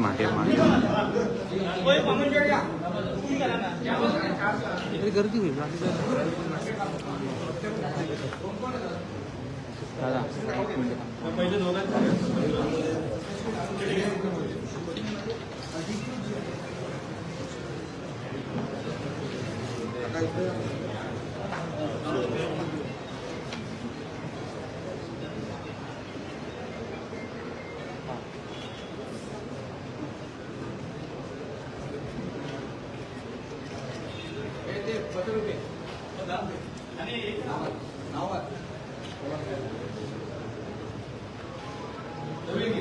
मागे मागे. गर्दी होईल दादा एक मिनिट. पहिले दोघांचं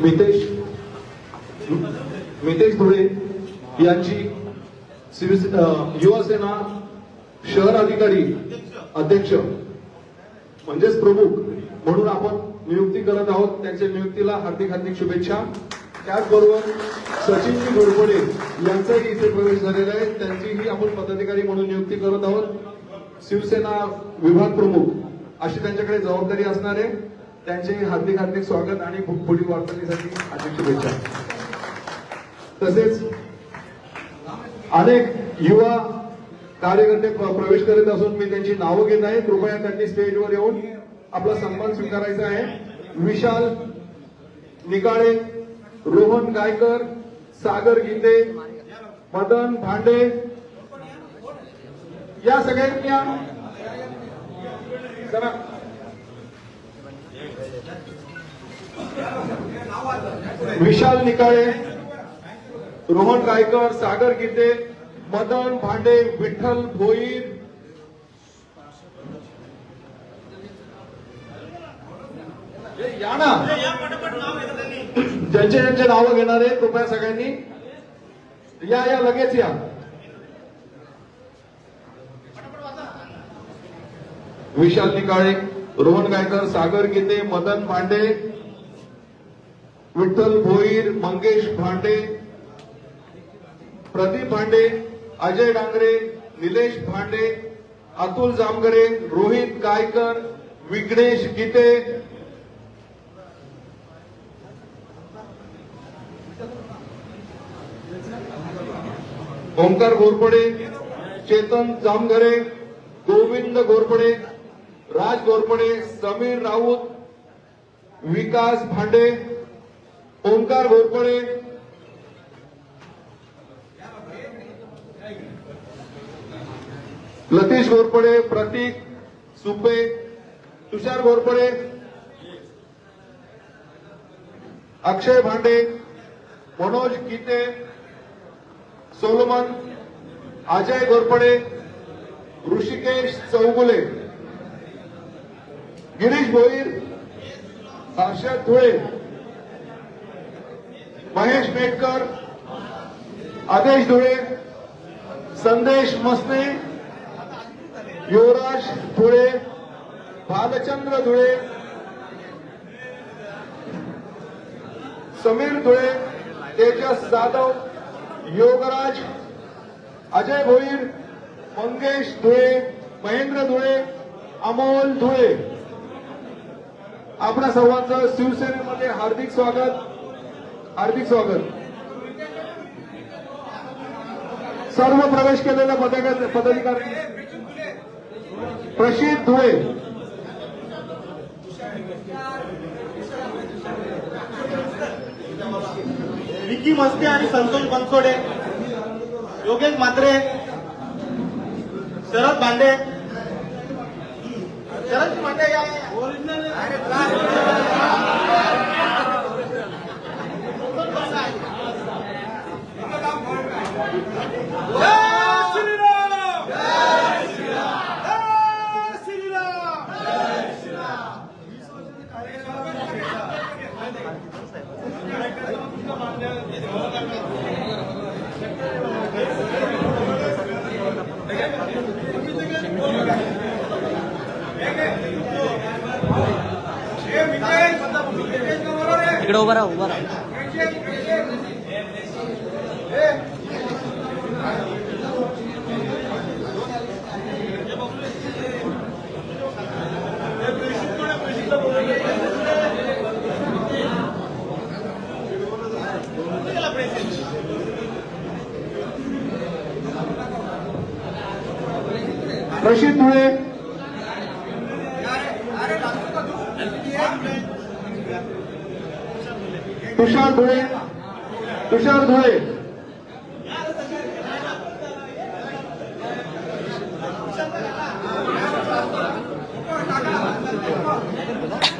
मितेश मितेश धुळे यांची युवासेना शहर अधिकारी अध्यक्ष म्हणजेच प्रमुख म्हणून आपण नियुक्ती करत आहोत. त्यांच्या नियुक्तीला हार्दिक हार्दिक शुभेच्छा. त्याचबरोबर सचिनजी घोरपडे यांचाही इथे प्रवेश झालेला आहे. त्यांचीही आपण पदाधिकारी म्हणून नियुक्ती करत आहोत. शिवसेना विभाग प्रमुख अशी त्यांच्याकडे जबाबदारी असणार आहे. त्यांचे हार्दिक हार्दिक स्वागत आणि पुढील वाटचालीसाठी हार्दिक शुभेच्छा. तसेच अनेक युवा कार्यकर्ते प्रवेश करीत असून मी त्यांची नावं घेत आहे कृपया त्यांनी स्टेजवर येऊन आपला सन्मान स्वीकारायचा आहे. विशाल निकाळे रोहन गायकर सागर गीते मदन भांडे या सगळ्यांनी या जरा विशाल निकाळे रोहन रायकर सागर गीते मदन भांडे विठ्ठल भोईर. या ना ज्यांचे ज्यांचे नावं घेणार आहे कृपया सगळ्यांनी या या लगेच या. विशाल निकाळे. रोहन गायकर सागर गीते मदन भांडे विठ्ठल भोईर मंगेश भांडे प्रदीप भांडे अजय डांगरे निलेश भांडे अतुल जामगरे रोहित गायकर विघ्नेश गीते. ओंकार घोरपडे चेतन जामघरे गोविंद घोरपडे राज घोरपडे समीर राऊत विकास भांडे ओंकार घोरपणे लतीश घोरपडे प्रतीक सुपे तुषार घोरपडे अक्षय भांडे मनोज गीते सोलोमन अजय घोरपडे ऋषिकेश चौगुले. गिरीश भोईर हर्षद धुळे महेश मेटकर आदेश धुळे संदेश मस्ते युवराज धुळे भालचंद्र धुळे समीर धुळे तेजस जाधव योगराज अजय भोईर मंगेश धुळे महेंद्र धुळे अमोल धुळे. आपणा सर्वांचं शिवसेनेमध्ये हार्दिक स्वागत. हार्दिक स्वागत. सर्व प्रवेश केलेल्या पदाधिकारी प्रशिद धुळे. विकी मस्ते आणि संतोष बनसोडे. योगेश म्हात्रे. शरद बांडे शरद भांडे रशीद धुळे. तुषार धुळे. तुषार धुळे.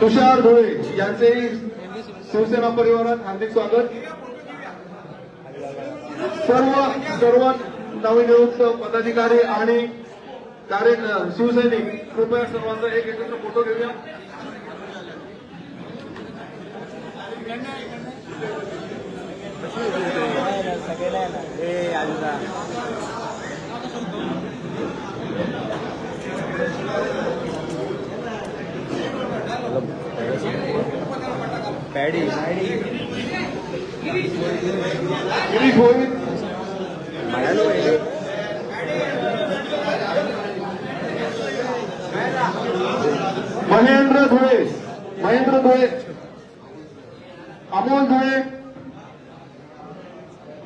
तुषार धुळे यांचे शिवसेना परिवारात हार्दिक स्वागत. सर्व सर्व नवनियुक्त पदाधिकारी आणि कार्य शिवसैनिक कृपया सर्वांचा एक एकत्र फोटो घेऊया. पॅडी. गिरीश भोईर महेंद्र धुळे महेंद्र धुळे अमोल धुळे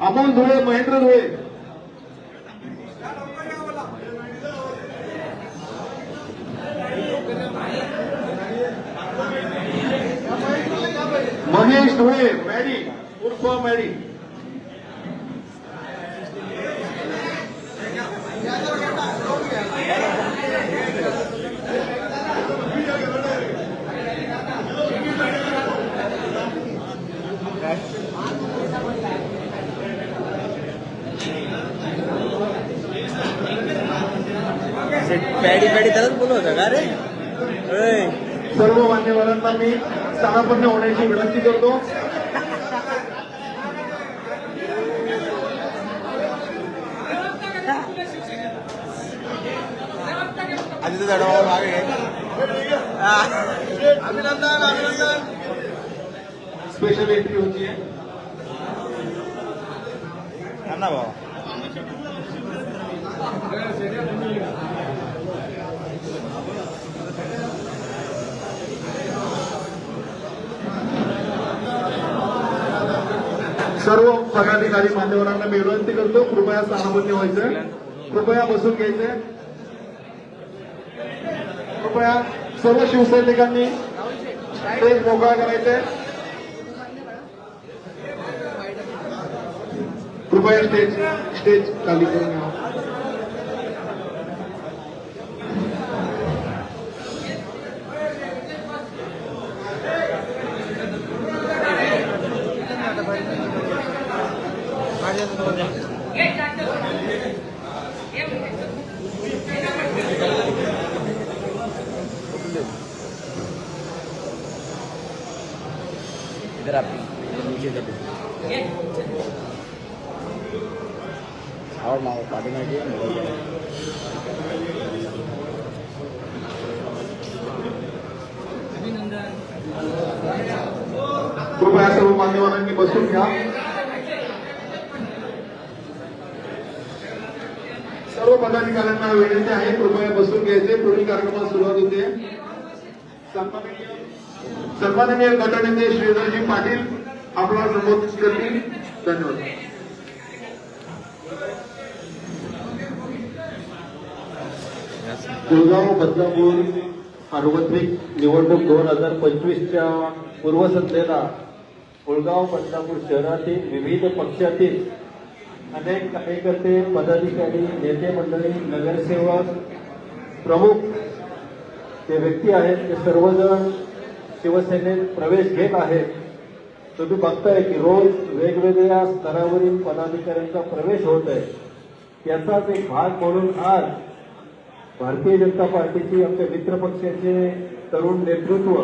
अमोल धुळे महेंद्र धुळे महेश धुळे मॅडी उर्फ मॅडी पॅडी पॅडी त्यालाच बोलवतं का रे ओय. सर्व मान्यवरांना मी स्थानापन्न होण्याची विनंती करतो तर दडवा मागे अभिनंदन अभिनंदन. स्पेशल एंट्री होती आहे. ना भावा सर्व पदाधिकारी मान्यवरांना मी विनंती करतो कृपया स्थानापन्न व्हायचं. कृपया बसून घ्यायचे. कृपया सर्व शिवसैनिकांनी स्टेज मोकळा करायचे. कृपया स्टेज स्टेज खाली करून घ्या. इधर आप नीचे कर और माओ पार्टी में दिया कृपया सर्व मान्यवरांनी बसून घ्या. सर्व पदाधिकाऱ्यांना विनंती आहे कृपया बसून घ्यायचे. पुढील कार्यक्रमात सुरुवात होते. सन्माननीय गटनेते श्रीधरजी पाटील आपला संबोधित करतील. धन्यवाद. कुलगाव बदलापूर सार्वत्रिक निवडणूक दोन हजार पंचवीसच्या पूर्वसंध्येला गुळगाव बदलापूर शहरातील विविध पक्षातील अनेक कार्यकर्ते पदाधिकारी नेते मंडळी नगरसेवक प्रमुख ते व्यक्ती आहेत ते सर्वजण शिवसेनेत प्रवेश घेत आहेत. तुम्ही बघताय की रोज वेगवेगळ्या स्तरावरील पदाधिकाऱ्यांचा प्रवेश होत आहे. याचाच एक भाग म्हणून आज भारतीय जनता पार्टीची आमच्या मित्रपक्षाचे तरुण नेतृत्व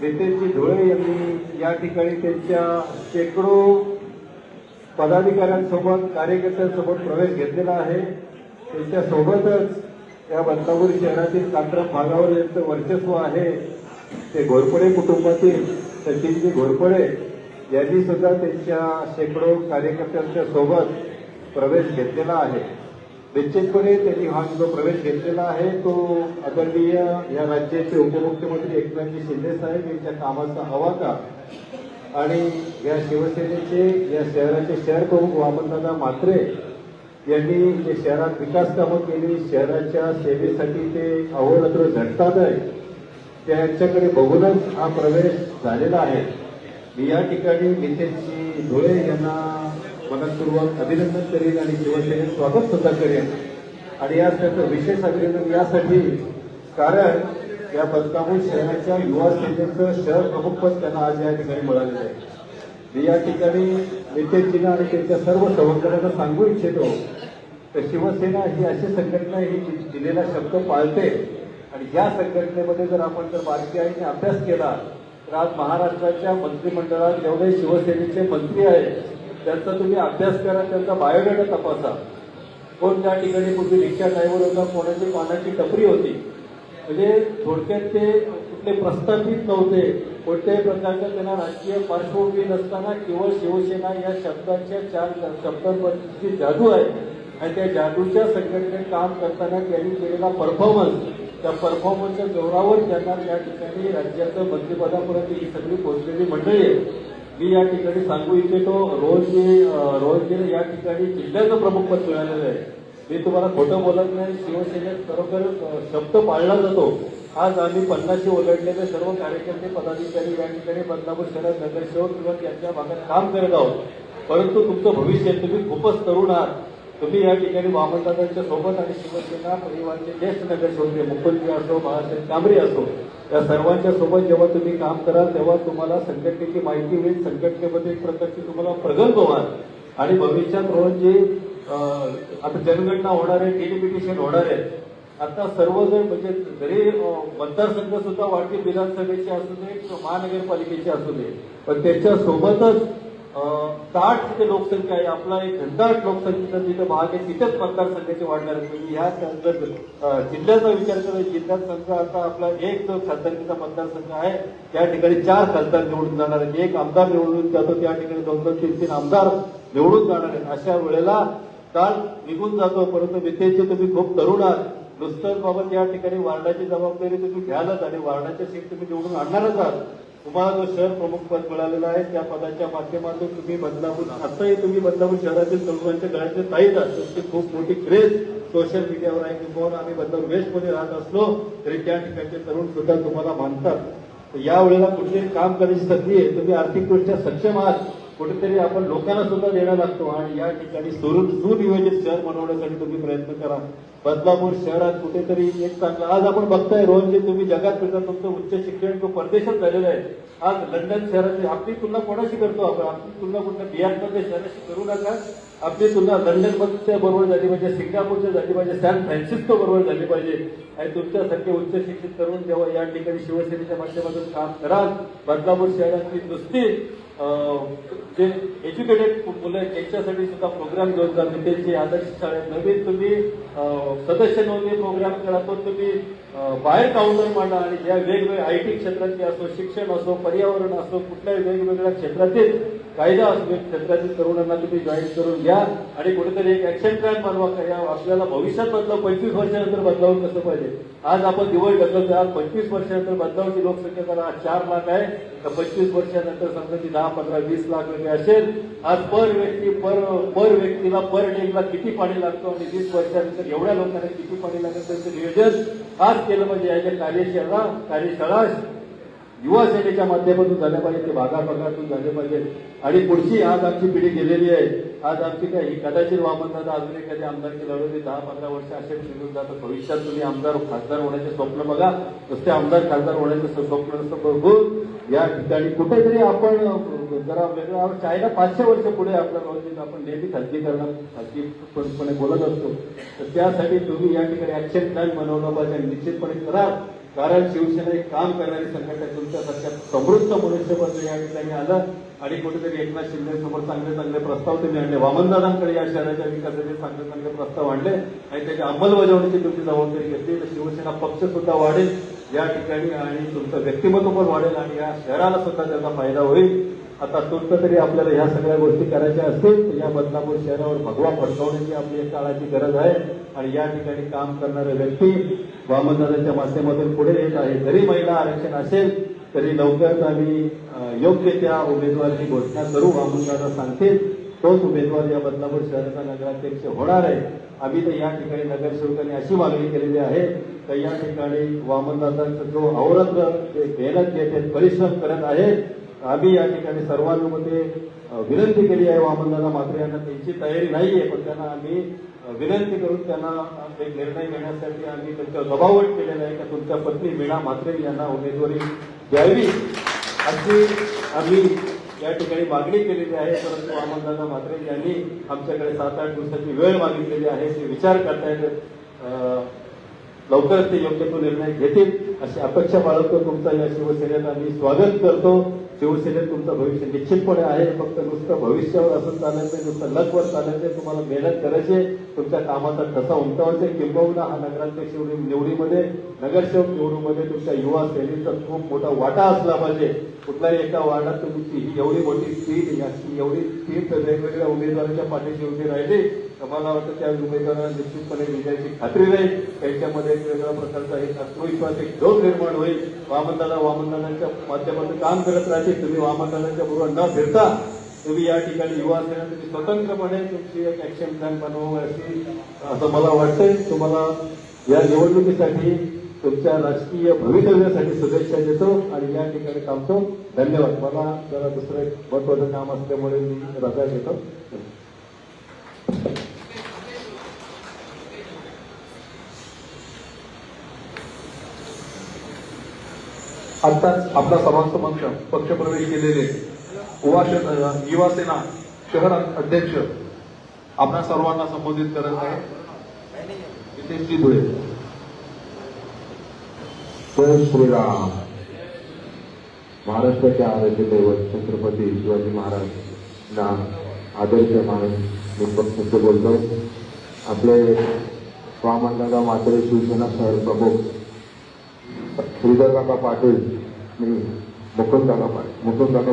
नितेशजी धुळे यांनी या ठिकाणी त्यांच्या शेकडो पदाधिकाऱ्यांसोबत कार्यकर्त्यांसोबत प्रवेश घेतलेला आहे. त्यांच्यासोबतच या बदलापूर शहरातील कात्रप भागावर ज्यांचं वर्चस्व आहे. ते घोरपडे कुटुंबातील सचिनजी घोरपडे यांनी सुद्धा त्यांच्या शेकडो कार्यकर्त्यांच्या सोबत प्रवेश घेतलेला आहे. निश्चितपणे त्यांनी हा जो प्रवेश घेतलेला आहे तो आदरणीय या राज्याचे उपमुख्यमंत्री एकनाथजी शिंदे साहेब यांच्या कामाचा हवाका आणि या शिवसेनेचे या शहराचे शहर प्रमुख वामनदादा मात्रे यांनी जे शहरात विकास कामं केली शहराच्या सेवेसाठी ते अहोरात्र झटतात आहे त्यांच्याकडे बघूनच हा प्रवेश झालेला आहे. मी या ठिकाणी नितेशजी धुळे यांना मनपूर्वक अभिनंदन करेन आणि शिवसेनेत स्वागत सुद्धा करेन. आणि या त्याचं विशेष अभिनंदन यासाठी कारण या बदनापूर शहराच्या युवा सेनेचं शहर प्रमुखपद त्यांना आज या ठिकाणी मिळालेलं आहे. मी या ठिकाणी नितेशजींना आणि त्यांच्या सर्व सहकार्यांना सांगू इच्छितो तर शिवसेना ही अशी संघटना ही दिलेला शब्द पाळते. आणि या संघटनेमध्ये जर आपण जर बारकाईने अभ्यास केला तर आज महाराष्ट्राच्या मंत्रिमंडळात जेवढे शिवसेनेचे मंत्री आहेत त्यांचा तुम्ही अभ्यास करा त्यांचा बायोडेटा तपासा. कोण त्या ठिकाणी कुठली रिक्षा ड्रायव्हर होता कोणाची पानाची टपरी होती? म्हणजे थोडक्यात ते कुठले प्रस्थापित नव्हते. कोणत्याही प्रकारचं त्यांना राजकीय पार्श्वभूमी नसताना केवळ शिवसेना या शब्दाच्या चार शब्दांवरची जादू आहे आणि त्या जादूच्या संघटनेत काम करताना त्यांनी केलेला परफॉर्मन्स त्या परफॉर्मन्सच्या जोरावर त्यांना त्या ठिकाणी राज्याचं मंत्रिपदापर्यंत ही सगळी पोहोचलेली मंडळी आहे मी या ठिकाणी सांगू इच्छितो रोज जे रोज या ठिकाणी जिल्ह्याचं प्रमुख पद मिळालेलं आहे. मी तुम्हाला खोटं बोलत नाही शिवसेनेत खरोखर शब्द पाळला जातो. आज आम्ही पन्नाशी ओलांडलेले सर्व कार्यकर्ते पदाधिकारी या ठिकाणी बदलापूर शहरात नगरसेवक किंवा त्यांच्या भागात काम करत आहोत. परंतु तुमचं भविष्य तुम्ही खूपच तरुण आहात. तुम्ही या ठिकाणी वामनदादांच्या सोबत आणि शिवसेना परिवारचे ज्येष्ठ नगरसेवक मुख्यमंत्री असो बाळासाहेब कांबरे असो या सर्वांच्या सोबत जेव्हा तुम्ही काम कराल तेव्हा तुम्हाला संघटनेची माहिती होईल संघटनेमध्ये एक प्रकारची तुम्हाला प्रगल्भ व्हाल. आणि भविष्यात रोज जे आता जनगणना होणार आहे डेलिमिटेशन होणार आहे. आता सर्वजण म्हणजे जरी मतदारसंघ सुद्धा वाढते विधानसभेचे असू दे महानगरपालिकेचे असू दे पण त्याच्यासोबतच साठ तिथे लोकसंख्या आहे. आपला एक घनदाट लोकसंख्येचा जिथं भाग आहे. तिथेच मतदारसंघाची वाढणार आहे म्हणजे ह्या जर जिल्ह्याचा विचार केला जिल्ह्यात संघ आता आपला एक जो खासदारकीचा मतदारसंघ आहे. त्या ठिकाणी चार खासदार निवडून जाणार आहेत. एक आमदार निवडून जातो. त्या ठिकाणी दोन दोन तीन तीन आमदार निवडून जाणार आहेत. अशा वेळेला काल निघून जातो. परंतु विद्येचे तुम्ही खूप तरुण आहात. नुसतंच बाबत या ठिकाणी वार्डाची जबाबदारी तुम्ही घ्यालच आणि वार्डाच्या सीट तुम्ही निवडून आणणारच आहात. तुम्हाला जो शहर प्रमुख पद मिळालेलं आहे त्या पदाच्या माध्यमातून तुम्ही बदलापूर आताही तुम्ही बदलापूर शहरातील तरुणांच्या गळ्यातले ताईत असतो खूप मोठी क्रेज सोशल मीडियावर आहे. किंवा आम्ही बदलापूर वेस्टमध्ये राहत असलो तरी त्या ठिकाणचे तरुण सुद्धा तुम्हाला मानतात. तर या वेळेला कुठेतरी काम करायची संधी आहे. तुम्ही आर्थिकदृष्ट्या सक्षम आहात. कुठेतरी आपण लोकांना सुद्धा देणं लागतो. आणि या ठिकाणी सुरू सुनियोजित शहर बनवण्यासाठी तुम्ही प्रयत्न करा. बदलापूर शहरात कुठेतरी एक चांगलं आज आपण बघताय रोहन जे तुम्ही जगात फिरता तुमचं उच्च शिक्षण तो परदेशात झालेलं आहे. आज लंडन शहराची आपली तुलना कोणाशी करतो आपण? आपली तुलना कुठल्या बिहारमधल्या शहराशी करू नका. आपली तुलना लंडनमध्ये बरोबर झाली पाहिजे सिंगापूरच्या झाली पाहिजे सॅन फ्रान्सिस्को बरोबर झाली पाहिजे. आणि तुमच्यासारखे उच्च शिक्षित करून जेव्हा या ठिकाणी शिवसेनेच्या माध्यमातून काम कराल बदलापूर शहरातली नुसती जे एज्युकेटेड मुलं आहेत त्यांच्यासाठी सुद्धा प्रोग्राम घेऊन जातो त्यांची आदर्श शाळेत नवीन तुम्ही सदस्य नोंदणी प्रोग्राम करा तो तुम्ही बाहेर काउंटर मांडा आणि ज्या वेगवेगळ्या आय टी क्षेत्रातले असो शिक्षण असो पर्यावरण असो कुठल्याही वेगवेगळ्या क्षेत्रातील कायदा असो क्षेत्रातील तरुणांना तुम्ही जॉईन करून घ्या आणि कुठेतरी एक ऍक्शन प्लॅन बनवा या आपल्याला भविष्यात बदलाव पंचवीस वर्षानंतर बदलावून कसं पाहिजे? आज आपण दिवस ढकलतोय आज पंचवीस वर्षानंतर बदलावची लोकसंख्या जरा आज चार लाख आहे तर पंचवीस वर्षानंतर समजा ती दहा पंधरा वीस लाख रुपये असेल आज पर व्यक्ती पर पर व्यक्तीला पर डेला किती पाणी लागतो आणि वीस वर्षानंतर एवढ्या लोकांना किती पाणी लागतं त्याचं नियोजन आज केलं पाहिजे. याच्या कार्यशाळा कार्यशाळा युवा सेनेच्या माध्यमातून झाले पाहिजे ते भागाभागातून झाले पाहिजे. आणि पुढची आज आमची पिढी गेलेली आहे. आज आमची काय ही कदाचित वामनदादा अजून एखादी आमदारकी लढवली दहा पंधरा वर्ष असे निघून जातं भविष्यात तुम्ही आमदार खासदार होण्याचे स्वप्न बघा. नुसते आमदार खासदार होण्याचं स्वप्न नसतं बघू या ठिकाणी कुठेतरी आपण जरा वेगळं चायना पाचशे वर्ष पुढे आपल्या बाबतीत आपण नेहमी खाजगीकरणात खाजगीपणे बोलत असतो. तर त्यासाठी तुम्ही या ठिकाणी ऍक्शन प्लॅन बनवलं पाहिजे. आणि निश्चितपणे करा कारण शिवसेना एक काम करणारी संघटना आहे. तुमच्यासारख्या समृद्ध मनुष्यबळ या ठिकाणी आलं आणि कुठेतरी एकनाथ शिंदे समोर चांगले चांगले प्रस्ताव तुम्ही आणले. वामनदादांकडे या शहराच्या विकासाचे चांगले चांगले प्रस्ताव आणले आणि त्याची अंमलबजावणीची तुमची जबाबदारी घेतली. तर शिवसेना पक्ष सुद्धा वाढेल या ठिकाणी आणि तुमचं व्यक्तिमत्व पण वाढेल आणि या शहराला सुद्धा त्याचा फायदा होईल. आता तुमचं तरी आपल्याला ह्या सगळ्या गोष्टी करायच्या असतील. तर या बदलापूर शहरावर भगवा फडकवण्याची आपली काळाची गरज आहे. आणि या ठिकाणी काम करणारे व्यक्ती वामनदादाच्या माध्यमातून पुढे येत आहे. जरी महिला आरक्षण असेल तरी लवकरच आम्ही योग्य त्या उमेदवाराची घोषणा करू. वामनदादा सांगतील तोच उमेदवार या बदलापूर शहराचा नगराध्यक्ष होणार आहे. आम्ही तर या ठिकाणी नगरसेवकांनी अशी मागणी केलेली आहे तर या ठिकाणी वामनदादाचा जो अवरत्न जे मेहनत घेत परिश्रम करत आहेत आम्ही या ठिकाणी सर्वांमध्ये विनंती केली आहे. वामनदादा मात्र यांना त्यांची तयारी नाहीये पण त्यांना आम्ही विनंती करून त्यांना एक निर्णय घेण्यासाठी आम्ही त्यांच्यावर दबावट केलेला आहे का तुमच्या पत्नी मीणा म्हात्रे यांना उमेदवारी द्यावी अशी आम्ही या ठिकाणी मागणी केलेली आहे. परंतु वामनदादा म्हात्रे यांनी आमच्याकडे सात आठ दिवसाची वेळ मागितलेली आहे. ते विचार करतायत लवकरच ते योग्य तो निर्णय घेतील अशी अपेक्षा बाळगतो. तुमचा या शिवसेनेत आम्ही स्वागत करतो. शिवसेनेत तुमचं भविष्य निश्चितपणे आहे. फक्त नुसतं भविष्यावर असं चालत नाही नुसतं लकवर चालायचं तुम्हाला मेहनत करायची आहे. तुमच्या कामाचा ठसा उमटवायचा किंबहुना हा नगराध्यक्ष निवडीमध्ये नगरसेवक निवडीमध्ये तुमच्या युवा सेनेचा खूप मोठा वाटा असला पाहिजे. कुठल्याही एका वार्डात तुमची ही एवढी मोठी सीट याची एवढी सीट वेगवेगळ्या उमेदवारांच्या पाठीशी उभी राहिली. मला वाटतं. त्या उमेदवारांना निश्चितपणे विजयाची खात्री राहील. त्यांच्यामध्ये एक वेगळ्या प्रकारचा एक आत्मविश्वास एक जोर निर्माण होईल. वामनदादा वामनदादांच्या माध्यमातून काम करत राहतील. तुम्ही वामनदादांच्या बरोबर न फिरता तुम्ही या ठिकाणी युवा सेना तुम्ही स्वतंत्रपणे तुमची एक ऍक्शन प्लॅन बनवावं अशी असं मला वाटतंय. तुम्हाला या निवडणुकीसाठी तुमच्या राजकीय भवितव्यासाठी शुभेच्छा देतो आणि या ठिकाणी थांबतो. धन्यवाद. मला जरा दुसरं एक महत्वाचं काम असल्यामुळे मी रजा घेतो. आत्ताच आपला सभासमक्ष पक्षप्रवेश केलेले युवा श- शहर अध्यक्ष आपणा सर्वांना संबोधित करत आहे. नितेशजी धुळे. जय श्रीराम. महाराष्ट्राचे आराध्य दैवत छत्रपती शिवाजी महाराज ना आदर्श मानून मी पक्ष बोलतो आपले वामनदादा मात्रे शिवसेना शहर प्रमुख श्रीधर काका पाटील मी मुकुंद काका पाटील मुकुंद काका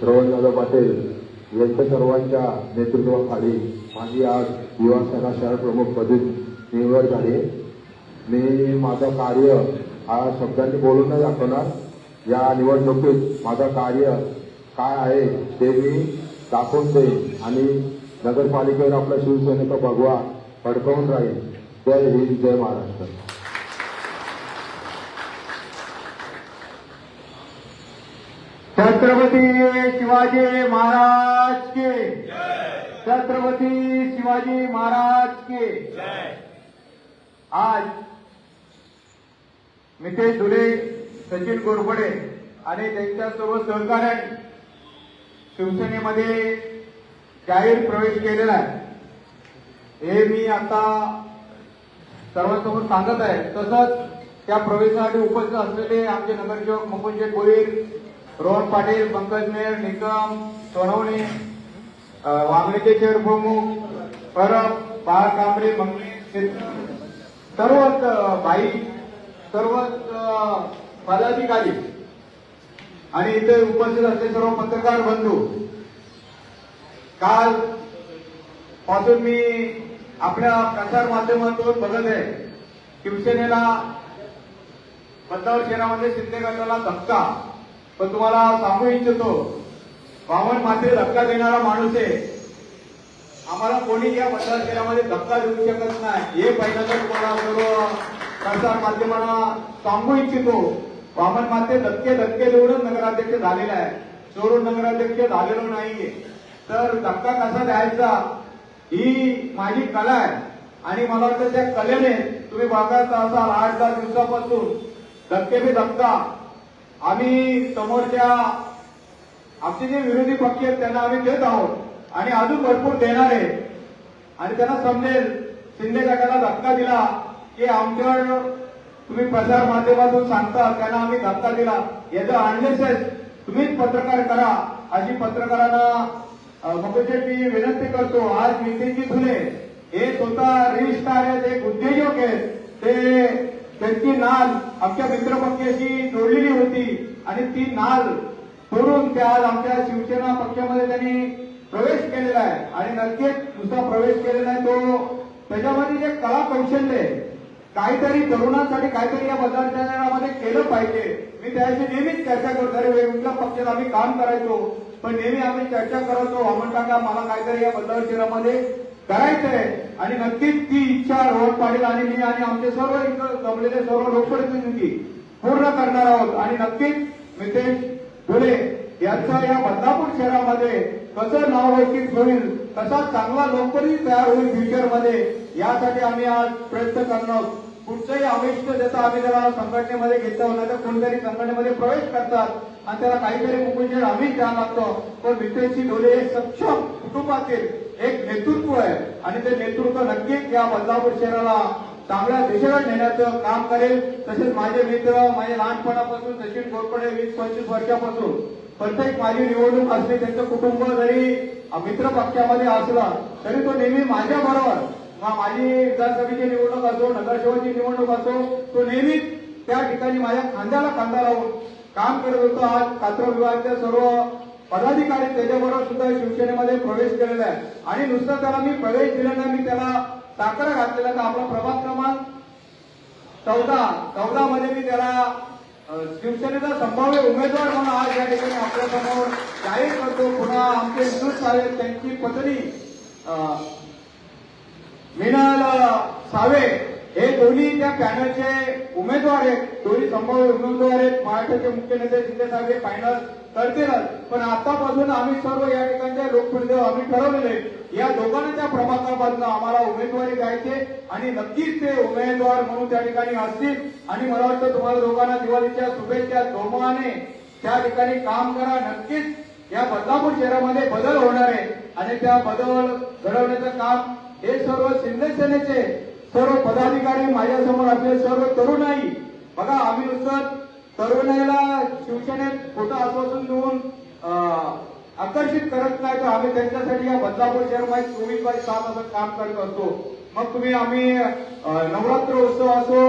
श्रवणदादा पाटील यांच्या सर्वांच्या नेतृत्वाखाली माझी आज युवा सेना शहर प्रमुख पदी निवड झाली. मी माझं कार्य हा शब्दांनी बोलून नाही दाखवणार. या निवडणुकीत माझं कार्य काय आहे ते मी दाखवून देईन आणि नगरपालिकेवर आपला शिवसेनेचा भगवा फडकवून राहील. जय हिंद जय महाराष्ट्र. छत्रपती शिवाजी महाराज के। छत्रपती शिवाजी महाराज के। आज मितेश धुले सचिन गोरपडे आणि त्यांच्या सर्व सहकार्याने शिवसेनेमध्ये जाहीर प्रवेश केलेला आहे. हे मी आता सर्वांसमोर सांगत आहे. तसंच त्या प्रवेशासाठी उपस्थित असलेले आमचे नगरसेवक मुकुंदजी गोहीर रोहन पाटील पंकज मेर निकम सोनवणे वांगणीचे शहर प्रमुख परब बाळ कांबळे मंगळे सर्वच भाई बाई सर्वच पदाधिकारी. आणि इथे उपस्थित असले सर्व पत्रकार बंधू. काल पासून मी आपल्या प्रसार माध्यमातून बघत आहे. शिवसेनेला बदलाव शहरामध्ये शिंदे गटाला धक्का. पण तुम्हाला सांगू इच्छितो वामन माथे धक्का देणारा माणूस आहे. आम्हाला कोणी या मतदार केल्यामध्ये धक्का देऊ शकत नाही. हे पहिल्यांदा तुम्हाला सर्व प्रसार माध्यमांना सांगू इच्छितो. वामन माते धक्के धक्के देऊनच नगराध्यक्ष झालेला आहे चोरून नगराध्यक्ष झालेलो नाहीये. तर धक्का कसा द्यायचा? ही माझी कला आहे. आणि मला वाटतं त्या कलेने तुम्ही बघत असाल आठ दहा दिवसापासून. धक्के बी धक्का. आम्ही समोरच्या आमचे जे विरोधी पक्ष आहेत त्यांना आम्ही देत आहोत. आणि अजून भरपूर देणार आहे आणि त्यांना समजेल शिंदे गटाला धक्का दिला की आमच्यावर तुम्ही प्रसार माध्यमातून सांगता त्यांना आम्ही धक्का दिला. याचं अनलेसेस तुम्हीच पत्रकार करा अशी पत्रकारांना अ, मी विनंती करतो. आज नितीनजी धुले हे स्वतः रिस्टार आहेत एक उद्योजक आहेत. ते त्यांची नाल आमच्या मित्रपक्षाशी जोडलेली होती. आणि ती नाल सोडून ते आज आमच्या शिवसेना पक्षामध्ये त्यांनी प्रवेश केलेला आहे. आणि नक्कीच दुसरा प्रवेश केलेला आहे तो त्याच्यामध्ये जे कला कौशल्य आहे काहीतरी तरुणांसाठी काहीतरी या मतदारसंघामध्ये केलं पाहिजे. मी त्याची नेहमीच चर्चा करतो. अरे वेगवेगळ्या पक्षात आम्ही काम करायचो. पण नेहमी आम्ही चर्चा करायचो वामन काका मला काहीतरी या मतदारसंघामध्ये करायचंय. आणि नक्कीच ती इच्छा रोहन पाडेल आणि मी आणि आमचे सर्व इथं जमलेले सर्व लोकप्रतिनिधी पूर्ण करणार आहोत. आणि नक्कीच मितेश फुले यांचा या बदलापूर शहरामध्ये कसं नावलौकिक होईल कसा चांगला लोकप्रतिनिधी तयार होईल फ्युचरमध्ये यासाठी आम्ही आज प्रयत्न करणार आहोत. कुठचंही अमिष्ट देता आम्ही त्याला संघटनेमध्ये घेतो नाही तर कोणतरी संघटनेमध्ये प्रवेश करतात आणि त्याला काहीतरी मुकुंजर आम्हीच द्यावं लागतो. पण मितेशजी ढोले हे सक्षम कुटुंबातील एक नेतृत्व आहे. आणि ते नेतृत्व नक्कीच या बदलापूर शहराला चांगल्या दिशेला नेण्याचं काम करेल. तसेच माझे मित्र माझे लहानपणापासून सचिन घोरपडे वीस पंचवीस वर्षापासून प्रत्येक माझी निवडणूक असली त्यांचं कुटुंब जरी मित्र पक्षामध्ये असला तरी तो नेहमी माझ्या बरोबर. माझी विधानसभेची निवडणूक असो नगरसेवाची निवडणूक असो तो नेहमी त्या ठिकाणी माझ्या खांद्याला खांदा लावून काम करत होतो. आज कात्र विभागाच्या सर्व पदाधिकारी त्याच्याबरोबर सुद्धा शिवसेनेमध्ये प्रवेश केलेला आहे. आणि नुसतं त्याला मी प्रवेश दिला नाही मी त्याला साखर घातलेला का आपला प्रभाग क्रमांक चौदा चौदा मध्ये मी त्याला शिवसेनेचा संभाव्य उमेदवार म्हणून आज या ठिकाणी आपल्यासमोर जाहीर करतो. पुन्हा आमचे विद्युत साहेब त्यांची पत्नी अ, मिनल सावे दोन्ही त्या पॅनलचे उमेदवार आहेत. दोन्ही संभाव्य उमेदवार आहेत. महाराष्ट्राचे मुख्य नेते शिंदे साहेब हे फायनल करतीलच पण आतापासून आम्ही सर्व या ठिकाणचे लोकप्रतिनिधी आम्ही ठरवलेले या दोघांना त्या प्रभागापासून आम्हाला उमेदवारी द्यायचे आणि नक्कीच ते उमेदवार म्हणून त्या ठिकाणी असतील. आणि मला वाटतं तुम्हाला दोघांना दिवाळीच्या शुभेच्छा. जोमाने त्या ठिकाणी काम करा. नक्कीच या बदलापूर शहरामध्ये बदल होणार आहे. आणि त्या बदल घडवण्याचं काम हे सर्व शिंदे सेनेचे सर्व पदाधिकारी माझ्यासमोर असलेले सर्व तरुणाई बघा आम्ही नुसतं तरुणाईला शिवसेनेत खोटं आश्वासन देऊन आकर्षित करत नाही तर आम्ही त्यांच्यासाठी या बदलापूर शहरमध्ये चोवीस बाय सात असं काम करत असतो. मग तुम्ही आम्ही नवरात्र उत्सव असो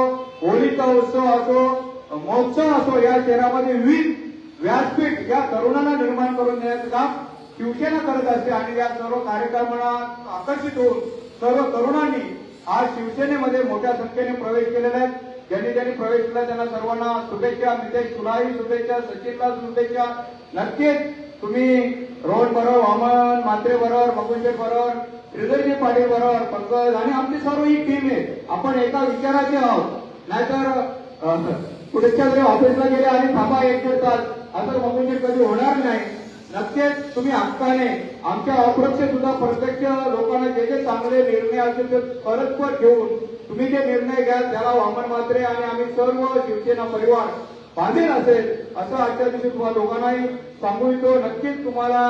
होळीचा उत्सव असो महोत्सव असो या शहरामध्ये विविध व्यासपीठ या तरुणांना निर्माण करून देण्याचं काम शिवसेना करत असते. आणि या सर्व कार्यक्रमांना आकर्षित होऊन सर्व तरुणांनी आज शिवसेनेमध्ये मोठ्या संख्येने प्रवेश केलेला आहे. ज्यांनी ज्यांनी प्रवेश केला त्यांना सर्वांना शुभेच्छा मितेश तुलाही शुभेच्छा सचिनला शुभेच्छा. नक्कीच तुम्ही रोहन बरोबर वामन मात्रे बरोबर मकुंशेठ बरोबर श्रीधरजी पाटील बरोबर पंकज आणि आमची सर्व ही टीम आहे. आपण एका विचाराचे आहोत. नाहीतर अं, पुढच्या ऑफिसला गेले आणि थांबा एक करतात असं मकुंशेठ कधी होणार नाही. नक्कीच तुम्ही हक्काने आमच्या अप्रक्ष सुद्धा प्रत्यक्ष लोकांना जे जे चांगले निर्णय असतील ते परस्पर घेऊन तुम्ही जे निर्णय घ्याल त्याला वामन मात्रे आणि आम्ही सर्व शिवसेना परिवार बांधील असेल असं आजच्या दिवशी तुम्हाला दोघांनाही सांगू इच्छितो. नक्कीच तुम्हाला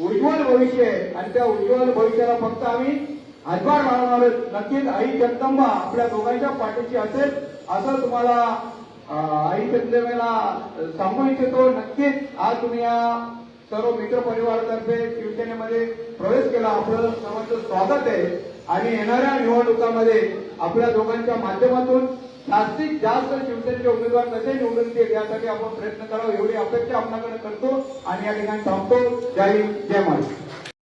उज्ज्वल भविष्य आहे आणि त्या उज्ज्वल भविष्याला फक्त आम्ही हातभार मारणार नक्कीच आई जगदंबा आपल्या दोघांच्या पाठीशी असेल असं तुम्हाला आई चंद्रमेला सांगू इच्छितो. नक्कीच आज तुम्ही या सर्व मित्र परिवारातर्फे शिवसेनेमध्ये प्रवेश केला. आपलं सर्वांचं स्वागत आहे. आणि येणाऱ्या निवडणुकामध्ये आपल्या दोघांच्या माध्यमातून जास्तीत जास्त शिवसेनेचे उमेदवार कसे निवडून येतील यासाठी आपण प्रयत्न करावा. एवढी अपेक्षा आपल्याकडे करतो. आणि या ठिकाणी थांबतो. जय हिंद. जय महाराष्ट्र.